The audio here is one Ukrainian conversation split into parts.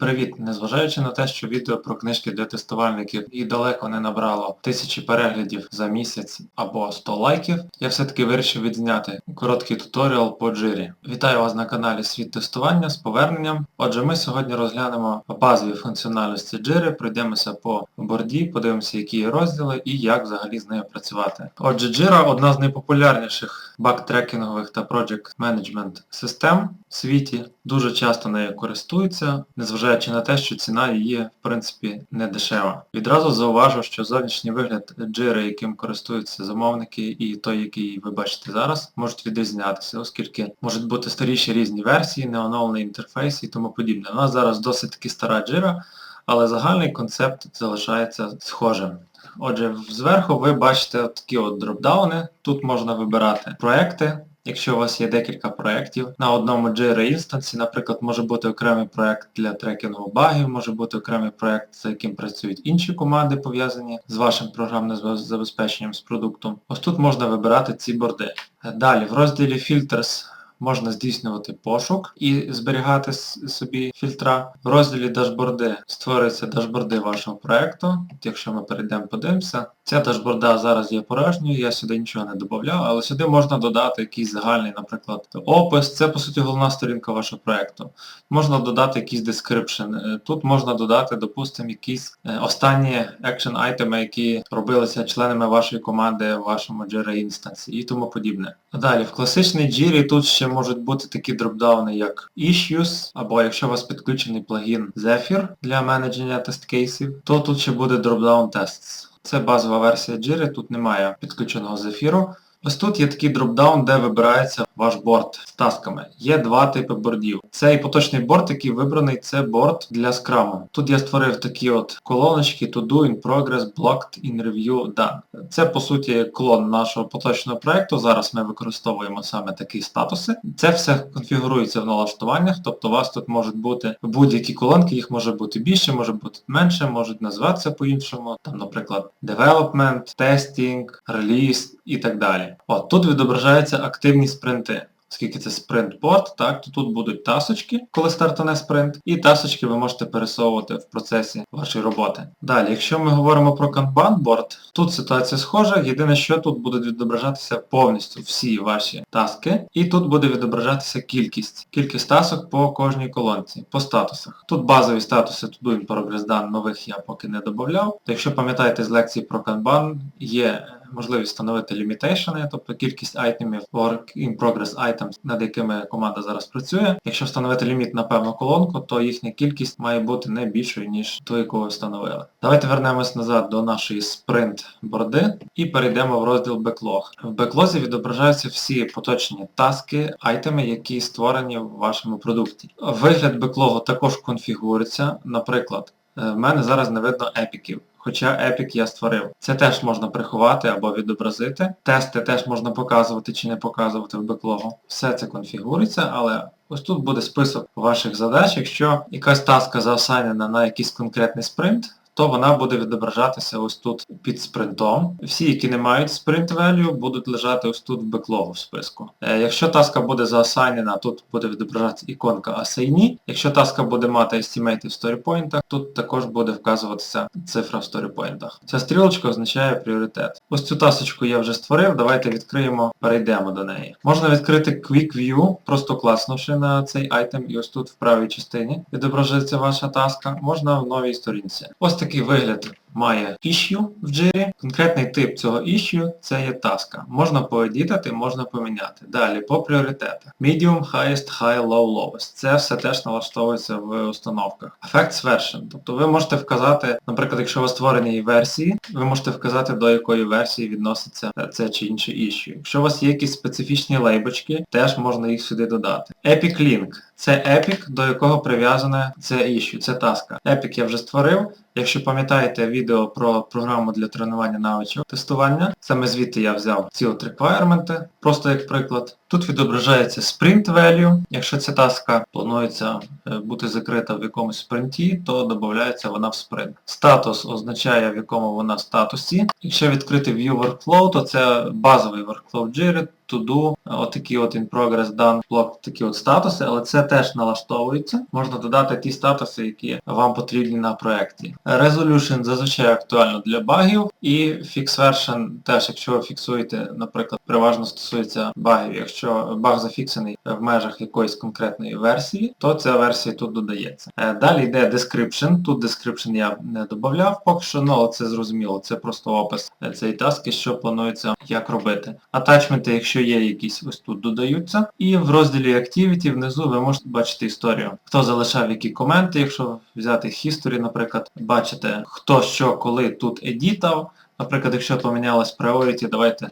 Привіт! Незважаючи на те, що відео про книжки для тестувальників і далеко не набрало тисячі переглядів за місяць або 100 лайків, я все-таки вирішив відзняти короткий туторіал по джирі. Вітаю вас на каналі Світ тестування з поверненням. Отже, ми сьогодні розглянемо базові функціональності джири, пройдемося по борді, подивимося, які є розділи і як взагалі з нею працювати. Отже, Jira одна з найпопулярніших баг-трекінгових та project management систем в світі. Дуже часто нею користуються, незважаючи на те, що ціна її в принципі не дешева. Відразу зауважу, що зовнішній вигляд джири, яким користуються замовники, і той, який ви бачите зараз, можуть відрізнятися, оскільки можуть бути старіші різні версії, неоновлений інтерфейс і тому подібне. У нас зараз досить таки стара джира, але загальний концепт залишається схожим. Отже, зверху ви бачите такі от дропдауни. Тут можна вибирати проекти. Якщо у вас є декілька проєктів на одному Jira інстансі, наприклад, може бути окремий проєкт для трекінгу багів, може бути окремий проєкт, за яким працюють інші команди, пов'язані з вашим програмним забезпеченням з продуктом. Ось тут можна вибирати ці борди. Далі, в розділі Filters можна здійснювати пошук і зберігати собі фільтра. В розділі дашборди створюються дашборди вашого проєкту. Якщо ми перейдемо подивимося, ця дашборда зараз є порожньою, я сюди нічого не додавав, але сюди можна додати якийсь загальний, наприклад, опис. Це по суті головна сторінка вашого проєкту. Можна додати якийсь description. Тут можна додати, допустимо, якісь е, останні action айтеми, які робилися членами вашої команди в вашому Jira інстансі і тому подібне. Далі, в класичній Jira тут ще можуть бути такі дропдауни, як Issues, або якщо у вас підключений плагін Zephyr для менедження тест-кейсів, то тут ще буде дропдаун Tests. Це базова версія Jira, тут немає підключеного Zephyr. Ось тут є такий дропдаун, де вибирається ваш борт з тасками. Є два типи бордів. Цей поточний борт, який вибраний, це борт для скраму. Тут я створив такі от колоночки to do, in progress, blocked, in review, done. Це по суті клон нашого поточного проєкту. Зараз ми використовуємо саме такі статуси. Це все конфігурується в налаштуваннях, тобто у вас тут можуть бути будь-які колонки, їх може бути більше, може бути менше, можуть називатися по-іншому. Там, наприклад, development, testing, release і так далі. От, Тут відображаються активні спринти. Оскільки це спринт-порт, так, то тут будуть тасочки, коли стартане спринт, і тасочки ви можете пересовувати в процесі вашої роботи. Далі, якщо ми говоримо про Kanban-борд, тут ситуація схожа, єдине, що тут будуть відображатися повністю всі ваші таски, і тут буде відображатися кількість. Кількість тасок по кожній колонці, по статусах. Тут базові статуси to do in progress done, нових я поки не додавав. Якщо пам'ятаєте з лекції про Kanban, є можливість встановити лімітейшени, тобто кількість айтемів work in progress items, над якими команда зараз працює. Якщо встановити ліміт на певну колонку, то їхня кількість має бути не більшою, ніж ту, яку ви встановили. Давайте вернемось назад до нашої спринт-борди і перейдемо в розділ Backlog. В беклозі відображаються всі поточні таски, айтеми, які створені в вашому продукті. Вигляд беклогу також конфігурується, наприклад, в мене зараз не видно епіків хоча епік я створив. Це теж можна приховати або відобразити. Тести теж можна показувати чи не показувати в беклогу. Все це конфігурується, але ось тут буде список ваших задач. Якщо якась таска заосанена на якийсь конкретний спринт, то вона буде відображатися ось тут під спринтом. Всі, які не мають sprint value, будуть лежати ось тут в беклогу в списку. Е, якщо таска буде заасайнена, тут буде відображатися іконка Assigny. Якщо таска буде мати estimate в storypoint, тут також буде вказуватися цифра в storypoint. Ця стрілочка означає пріоритет. Ось цю тасочку я вже створив, давайте відкриємо, перейдемо до неї. Можна відкрити Quick View, просто класнувши на цей айтем, і ось тут в правій частині відображається ваша таска, можна в новій сторінці. Ось такий вигляд має issue в Jira. Конкретний тип цього issue це є таска. Можна поедітати, можна поміняти. Далі по пріоритетах. Medium, highest, high, low, lowest. Це все теж налаштовується в установках. Effects version. Тобто ви можете вказати, наприклад, якщо вас створені версії, ви можете вказати, до якої версії відноситься це чи інше issue. Якщо у вас є якісь специфічні лейбочки, теж можна їх сюди додати. Epic Link. Це Epic, до якого прив'язане це issue, це таска. Epic я вже створив. Якщо пам'ятаєте відео про програму для тренування навичок тестування, саме звідти я взяв ці от реквайрменти. Просто як приклад. Тут відображається sprint value. Якщо ця таска планується е, бути закрита в якомусь спринті, то додається вона в спринт. Статус означає, в якому вона статусі. Якщо відкрити View Workflow, то це базовий workflow Jira, to do, отакі от in progress done блок, такі от статуси, але це теж налаштовується. Можна додати ті статуси, які вам потрібні на проєкті. Resolution зазвичай актуально для багів, і Fix Version теж, якщо ви фіксуєте, наприклад, переважно стосується багів. Якщо баг зафіксений в межах якоїсь конкретної версії, то ця версія тут додається. Е, Далі йде Description. Тут Description я не додавав поки що, ну, але це зрозуміло, це просто опис цієї таски, що планується як робити. Атачменти, якщо є якісь, ось тут додаються. І в розділі Activity внизу ви можете бачити історію. Хто залишав які коменти, якщо взяти History, наприклад, бачите, хто що коли тут едітав. Наприклад, якщо помінялось priority, давайте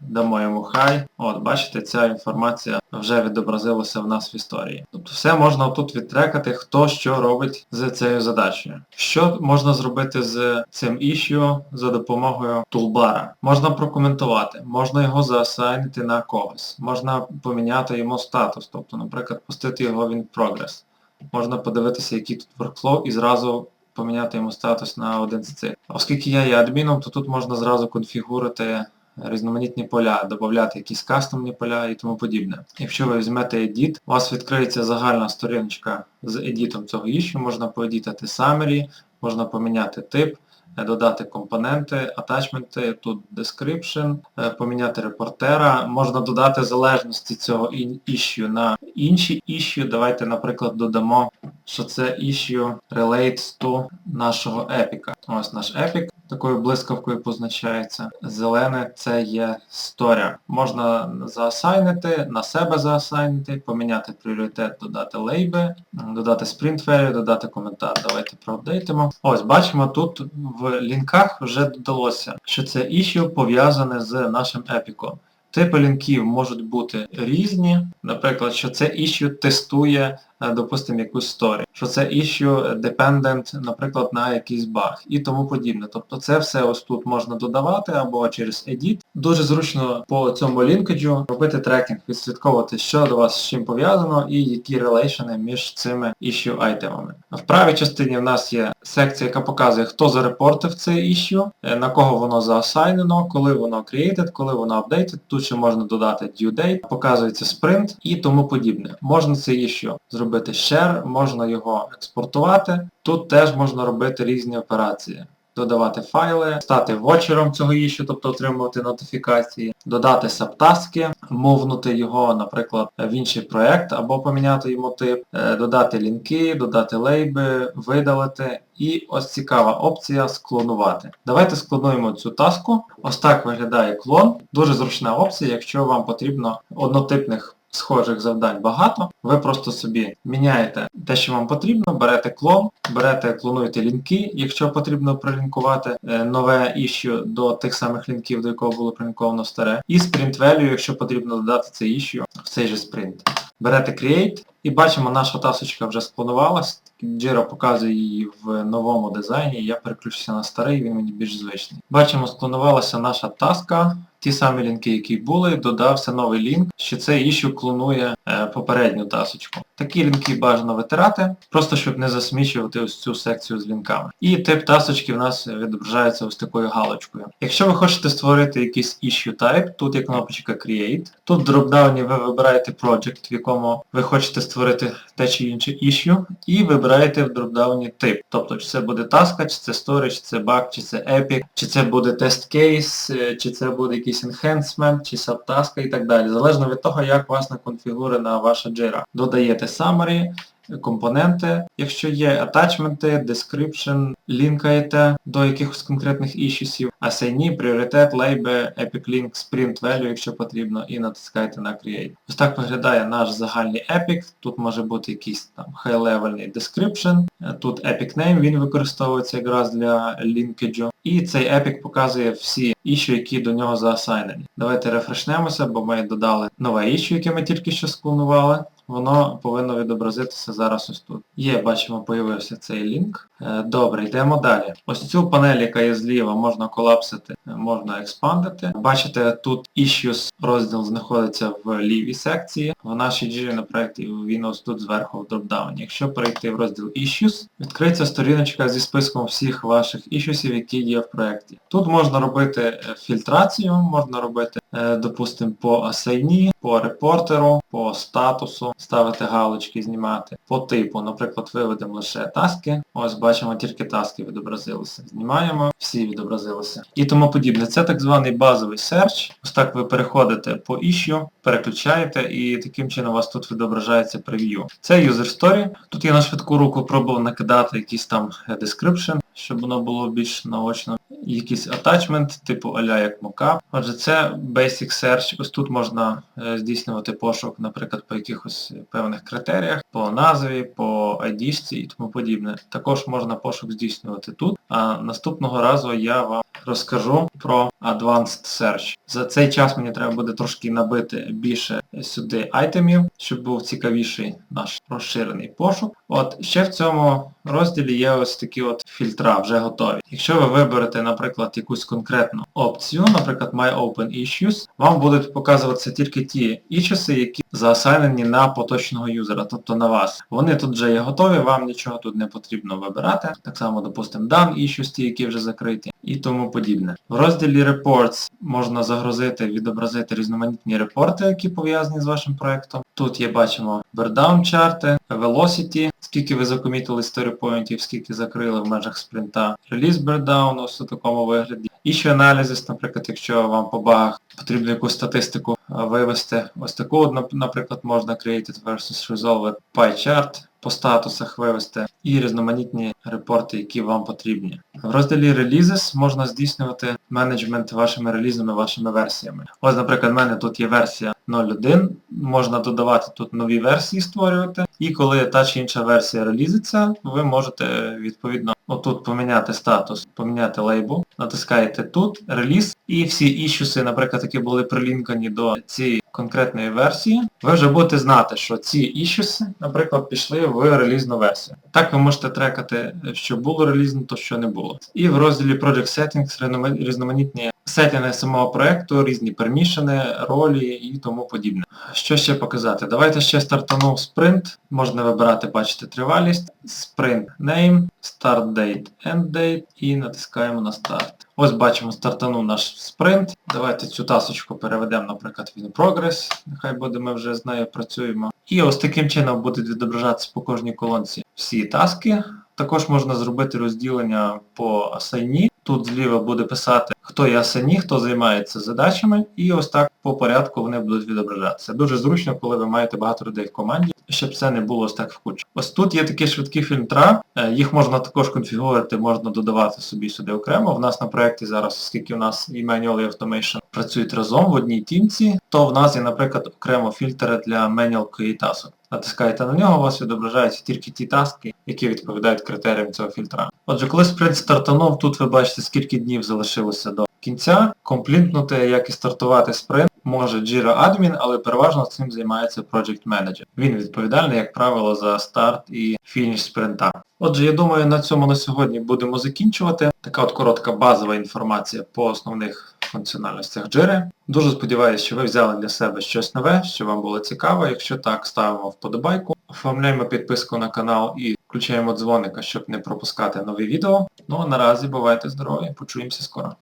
дамо йому хай. От, бачите, ця інформація вже відобразилася в нас в історії. Тобто все можна тут відтрекати, хто що робить з цією задачею. Що можна зробити з цим issue за допомогою тулбара? Можна прокоментувати, можна його заасайнити на когось, можна поміняти йому статус, тобто, наприклад, пустити його в progress. Можна подивитися, який тут workflow і зразу поміняти йому статус на один з цих. Оскільки я є адміном, то тут можна зразу конфігурити різноманітні поля, додати якісь кастомні поля і тому подібне. Якщо ви візьмете Edit, у вас відкриється загальна сторіночка з едітом цього іщу, можна поедітати summary, можна поміняти тип, додати компоненти, атачменти, тут description, е, поміняти репортера, можна додати залежності цього іщу на інші іщу. Давайте, наприклад, додамо, що це іщу relates to нашого епіка. Ось наш епік такою блискавкою позначається. Зелене це є сторя. Можна заасайнити, на себе заасайнити, поміняти пріоритет, додати лейби, додати sprint value, додати коментар. Давайте проапдейтимо. Ось, бачимо, тут в лінках вже додалося, що це іщу пов'язане з нашим епіком. Типи лінків можуть бути різні, наприклад, що це іщу тестує допустимо, якусь сторі, що це issue dependent, наприклад, на якийсь баг і тому подібне. Тобто це все ось тут можна додавати або через Edit. Дуже зручно по цьому лінкеджу робити трекінг, відслідковувати, що до вас з чим пов'язано і які релейшени між цими issue айтемами. В правій частині в нас є секція, яка показує, хто зарепортив це issue, е, на кого воно заасайнено, коли воно created, коли воно updated. Тут ще можна додати due date, показується sprint і тому подібне. Можна це issue зробити зробити share, можна його експортувати. Тут теж можна робити різні операції. Додавати файли, стати вочером цього іщу, тобто отримувати нотифікації, додати сабтаски, мовнути його, наприклад, в інший проєкт або поміняти йому тип, е, додати лінки, додати лейби, видалити. І ось цікава опція склонувати. Давайте склонуємо цю таску. Ось так виглядає клон. Дуже зручна опція, якщо вам потрібно однотипних схожих завдань багато, ви просто собі міняєте те, що вам потрібно, берете клон, берете, клонуєте лінки, якщо потрібно пролінкувати е, нове іщу до тих самих лінків, до якого було пролінковано старе. І sprint value, якщо потрібно додати це іщу в цей же спринт. Берете Create і бачимо, наша тасочка вже склонувалась. Jira показує її в новому дизайні, я переключуся на старий, він мені більш звичний. Бачимо, склонувалася наша таска ті самі лінки, які були, додався новий лінк, що це іщу клонує е, попередню тасочку. Такі лінки бажано витирати, просто щоб не засмічувати ось цю секцію з лінками. І тип тасочки в нас відображається ось такою галочкою. Якщо ви хочете створити якийсь issue type, тут є кнопочка Create. Тут в дропдауні ви вибираєте project, в якому ви хочете створити те чи інше issue, і вибираєте в дропдауні тип. Тобто, чи це буде таска, чи це story, чи це баг, чи це epic, чи це буде тест кейс, чи це буде якийсь enhancement, чи сабтаска і так далі. Залежно від того, як власне конфігурена ваша джира. Додаєте summary, компоненти, якщо є атачменти, description, лінкаєте до якихось конкретних ішісів, асайні, пріоритет, лейби, epic link, sprint value, якщо потрібно, і натискаєте на Create. Ось так виглядає наш загальний epic. Тут може бути якийсь там high-level description. Тут epic name, він використовується якраз для лінкеджу. І цей epic показує всі іщу, які до нього заасайнені. Давайте рефрешнемося, бо ми додали нове іщу, яке ми тільки що склонували. Воно повинно відобразитися зараз ось тут. Є, бачимо, появився цей лінк. Е, Добре, йдемо далі. Ось цю панель, яка є зліва, можна колапсити, е, можна експандити. Бачите, тут Issues розділ знаходиться в лівій секції. В нашій джирі на проєкті він ось тут зверху в дропдауні. Якщо перейти в розділ Issues, відкриється сторіночка зі списком всіх ваших ісюсів, які є в проєкті. Тут можна робити е, фільтрацію, можна робити, допустимо, по асайні, по репортеру, по статусу, ставити галочки, знімати, по типу, наприклад, виведемо лише таски. Ось бачимо, тільки таски відобразилися. Знімаємо, всі відобразилися. І тому подібне. Це так званий базовий серч. Ось так ви переходите по issue, переключаєте і таким чином у вас тут відображається прев'ю. Це user story. Тут я на швидку руку пробував накидати якийсь там е, description, щоб воно було більш наочно. Якийсь attachment, типу аля як mockup. Отже, це Basic Search. Ось тут можна е, здійснювати пошук, наприклад, по якихось певних критеріях, по назві, по ID і тому подібне. Також можна пошук здійснювати тут. А наступного разу я вам розкажу про Advanced Search. За цей час мені треба буде трошки набити більше сюди айтемів, щоб був цікавіший наш розширений пошук. От ще в цьому розділі є ось такі от фільтра, вже готові. Якщо ви виберете, наприклад, якусь конкретну опцію, наприклад, My Open Issues, вам будуть показуватися тільки ті issues, які заасайнені на поточного юзера, тобто на вас. Вони тут вже є готові, вам нічого тут не потрібно вибирати. Так само, допустимо, Done Issues, ті, які вже закриті, і тому подібне. В розділі Reports можна загрузити, відобразити різноманітні репорти, які пов'язані з вашим проектом. Тут є, бачимо, Burdown чарти, Velocity, скільки ви закомітили сторіпоінтів, скільки закрили в межах спринта, реліз Burdown ось у такому вигляді. І ще аналізис, наприклад, якщо вам по багах потрібно якусь статистику вивести, ось таку, наприклад, можна Created versus Resolved Pie Chart по статусах вивести і різноманітні репорти, які вам потрібні. В розділі Releases можна здійснювати менеджмент вашими релізами, вашими версіями. Ось, наприклад, в мене тут є версія 0.1, можна додавати тут нові версії створювати, і коли та чи інша версія релізиться, ви можете відповідно отут поміняти статус, поміняти лейбл, натискаєте тут, реліз, і всі ішуси, наприклад, які були прилінкані до цієї конкретної версії, ви вже будете знати, що ці ішуси, наприклад, пішли в релізну версію. Так ви можете трекати, що було релізно, то що не було. І в розділі Project Settings різноманітні сеттинги самого проекту, різні пермішени, ролі і тому подібне. Що ще показати? Давайте ще стартанув спринт. Можна вибирати, бачите, тривалість, sprint name, start date, end date і натискаємо на старт. Ось бачимо, стартанув наш спринт. Давайте цю тасочку переведемо, наприклад, в progress. Нехай буде, ми вже з нею працюємо. І ось таким чином будуть відображатися по кожній колонці всі таски. Також можна зробити розділення по асайні. Тут зліва буде писати, хто є асайні, хто займається задачами, і ось так по порядку вони будуть відображатися. Дуже зручно, коли ви маєте багато людей в команді, щоб це не було ось так в кучі. Ось тут є такі швидкі фільтра, е, їх можна також конфігурувати, можна додавати собі сюди окремо. В нас на проєкті зараз, оскільки у нас і Manual і Automation працюють разом в одній тімці, то в нас є, наприклад, окремо фільтри для Manual QA тасок. Натискаєте на нього, у вас відображаються тільки ті таски, які відповідають критеріям цього фільтра. Отже, коли спринт стартанув, тут ви бачите, скільки днів залишилося до кінця. Комплінтнути, як і стартувати спринт, може Jira Admin, але переважно цим займається Project Manager. Він відповідальний, як правило, за старт і фініш спринта. Отже, я думаю, на цьому на сьогодні будемо закінчувати. Така от коротка базова інформація по основних функціональностях Jira. Дуже сподіваюся, що ви взяли для себе щось нове, що вам було цікаво. Якщо так, ставимо вподобайку, оформляємо підписку на канал і включаємо дзвоника, щоб не пропускати нові відео. Ну а наразі бувайте здорові, почуємося скоро.